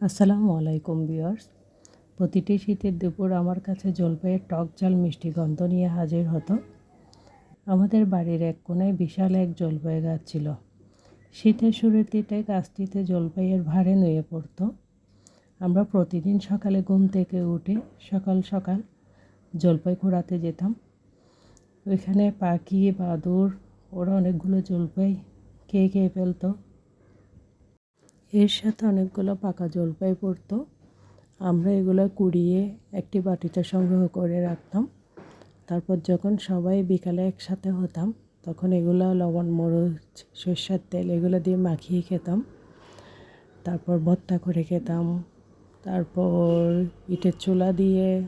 আসসালামু আলাইকুম বিয়ার্স প্রতিটি শীতের দুপুর আমার কাছে জলপাইয়ের টক ঝাল মিষ্টি গন্ধ নিয়ে হাজির হতো। আমাদের বাড়ির এক কোনায় বিশাল এক জলপাই গাছ ছিল। শীতের শুরুতে গাছটিতে জলপাইয়ের ভারে নুয়ে পড়তো। আমরা প্রতিদিন সকালে ঘুম থেকে উঠে সকাল সকাল জলপাই কুড়াতে যেতাম। ওইখানে পাখি বাদুর ওরা অনেকগুলো জলপাই খেয়ে খেয়ে ফেলতো। এর সাথে অনেকগুলো পাকা জলপাই পড়তো। আমরা এগুলো কুড়িয়ে একটি বাটিতে সংগ্রহ করে রাখতাম। তারপর যখন সবাই বিকালে একসাথে হতাম, তখন এগুলো লবণ, মরিচ, সর্ষের তেল এগুলো দিয়ে মাখিয়ে খেতাম। তারপর ভর্তা করে খেতাম। তারপর ইটের চুলা দিয়ে,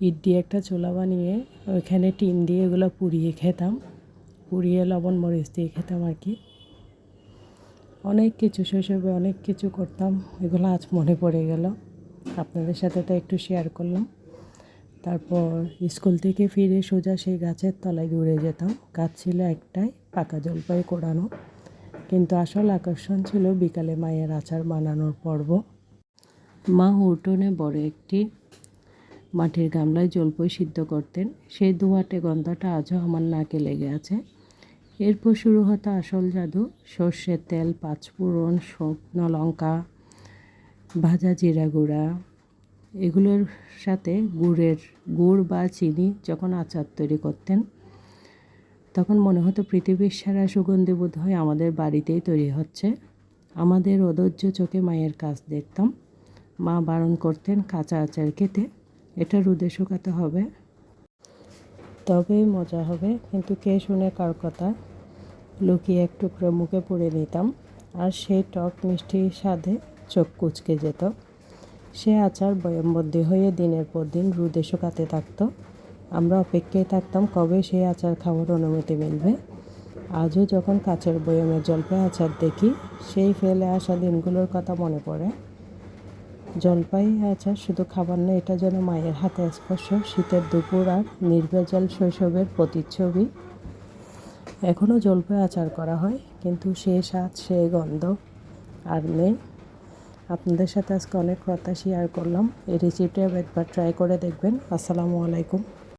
ইট দিয়ে একটা চুলা বানিয়ে ওইখানে টিন দিয়ে এগুলো পুড়িয়ে খেতাম। পুড়িয়ে লবণ, মরিচ দিয়ে খেতাম আর কি। অনেক কিছু, শৈশবে অনেক কিছু করতাম, এগুলো আজ মনে পড়ে গেল। আপনাদের সাথে তো একটু শেয়ার করলাম। তারপর স্কুল থেকে ফিরে সোজা সেই গাছের তলায় ঘুরে যেতাম। গাছ ছিল একটাই, পাকা জলপাই কোড়ানো কিন্তু আসল আকর্ষণ ছিল বিকালে মায়ের আচার বানানোর পর্ব। মা উঠোনে বড় একটি মাটির গামলায় জলপাই সিদ্ধ করতেন। সেই দুয়াটে গন্ধটা আজও আমার নাকে লেগে আছে। এরপর শুরু হতো আসল জাদু। সর্ষের তেল, পাঁচফোড়ন, শুকনো লঙ্কা, ভাজা জিরা গুঁড়া। এগুলোর সাথে গুড়ের গুড় বা চিনি যখন আচার তৈরি করতেন, তখন মনে হতো পৃথিবীর সারা সুগন্ধি বোধ হয় আমাদের বাড়িতেই তৈরি হচ্ছে। আমাদের অধৈর্য চোখে মায়ের কাজ দেখতাম। মা বারণ করতেন কাঁচা আচার খেতে। এটা রোদে শুকাতে হবে? তবেই মজা হবে। কিন্তু কে শুনে কার কথা? লুকিয়ে এক টুকরো মুখে পুড়ে নিতাম। আর সেই টক মিষ্টির স্বাদে চোখ কুচকে যেত। সে আচার বয়মবন্দি হয়ে দিনের পর দিন রুদে শুকাতে থাকতো। আমরা অপেক্ষায় থাকতাম কবে সেই আচার খাওয়ার অনুমতি মিলবে। আজও যখন কাচের বয়মের জলপাই আচার দেখি, সেই ফেলে আসা দিনগুলোর কথা মনে পড়ে। জলপাই আচার শুধু খাবার নয় এটা যেন মায়ের হাতে স্পর্শ। শীতের দুপুর আর নির্ভেজাল শৈশবের প্রতিচ্ছবি। এখনও জলপাই আচার করা হয়, কিন্তু সে স্বাদ, সে গন্ধ আর নেই। আপনাদের সাথে আজকে অনেক কথা শেয়ার করলাম। এই রেসিপিটা একবার ট্রাই করে দেখবেন। আসসালামু আলাইকুম।